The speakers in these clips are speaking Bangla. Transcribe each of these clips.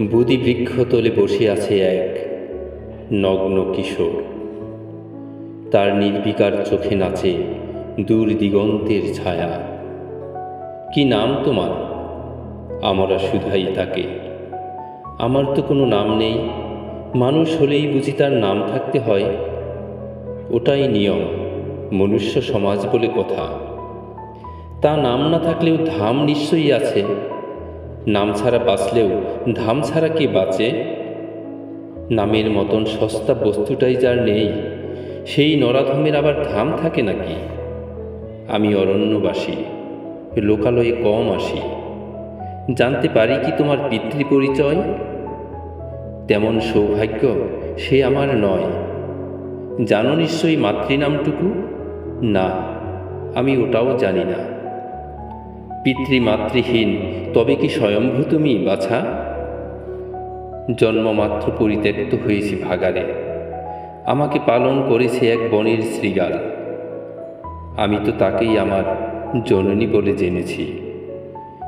বুদি বৃক্ষ তলে বসে আছে এক নগ্ন কিশোর। তার নির্বিকার চোখে নাচে দূর দিগন্তের ছায়া। কি নাম তোমার? আমরা শুধাই তাকে। আমার তো কোনো নাম নেই। মানুষ হলেই বুঝি তার নাম থাকতে হয়। ওটাই নিয়ম, মনুষ্য সমাজ বলে কথা। তা নাম না থাকলেও ধাম নিশ্চয়ই আছে। নাম ছাড়া বাঁচলেও, ধাম ছাড়া কে বাঁচে? নামের মতন সস্তা বস্তুটাই যার নেই, সেই নরাধমের আবার ধাম থাকে নাকি? আমি অরণ্যবাসী, লোকালয়ে কম আসি। জানতে পারি কি তোমার পিতৃ পরিচয় তেমন সৌভাগ্য সে আমার নয়। জানো নিশ্চয়ই মাতৃনামটুকু? না, আমি ওটাও জানি না। পিতৃমাতৃহীন, তবে কি স্বয়ম্ভূ তুমি, বাছা? জন্মমাত্র পরিত্যক্ত হয়েছি ভাগারে। আমাকে পালন করেছে এক বনের শৃগাল আমি তো তাকেই আমার জননী বলে জেনেছি।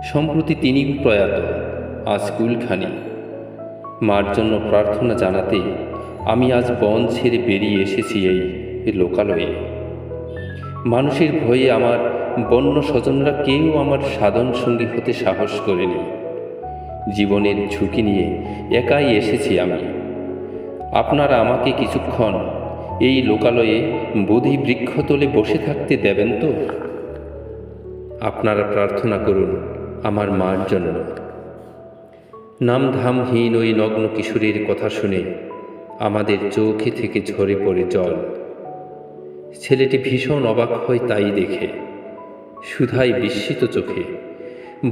সম্প্রতি তিনি প্রয়াত, আজ কুলখানি। মার জন্য প্রার্থনা জানাতে আমি আজ বন ছেড়ে বেরিয়ে এসেছি এই লোকালয়ে। মানুষের ভয়ে আমার বন্য স্বজনরা কেউ আমার সাধন সঙ্গী হতে সাহস করেনি। জীবনের ঝুঁকি নিয়ে একাই এসেছি আমি। আপনারা আমাকে কিছুক্ষণ এই লোকালয়ে বোধি বৃক্ষতলে বসে থাকতে দেবেন তো? আপনারা প্রার্থনা করুন আমার মার জন্য। নামধামহীন ওই নগ্ন কিশোরের কথা শুনে আমাদের চোখে থেকে ঝরে পড়ে জল। ছেলেটি ভীষণ অবাক হয় তাই দেখে। সুধাই বিস্মিত চোখে।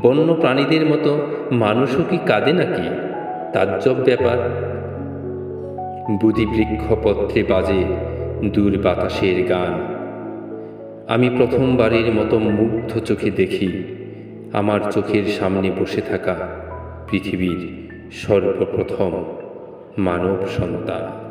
বন্য প্রাণীদের মতো মানুষও কি কাঁদে নাকি? তাজ্জব ব্যাপার। বুধি বৃক্ষপত্রে বাজে দূর বাতাসের গান। আমি প্রথমবারের মতো মুগ্ধ চোখে দেখি আমার চোখের সামনে বসে থাকা পৃথিবীর সর্বপ্রথম মানব সন্তান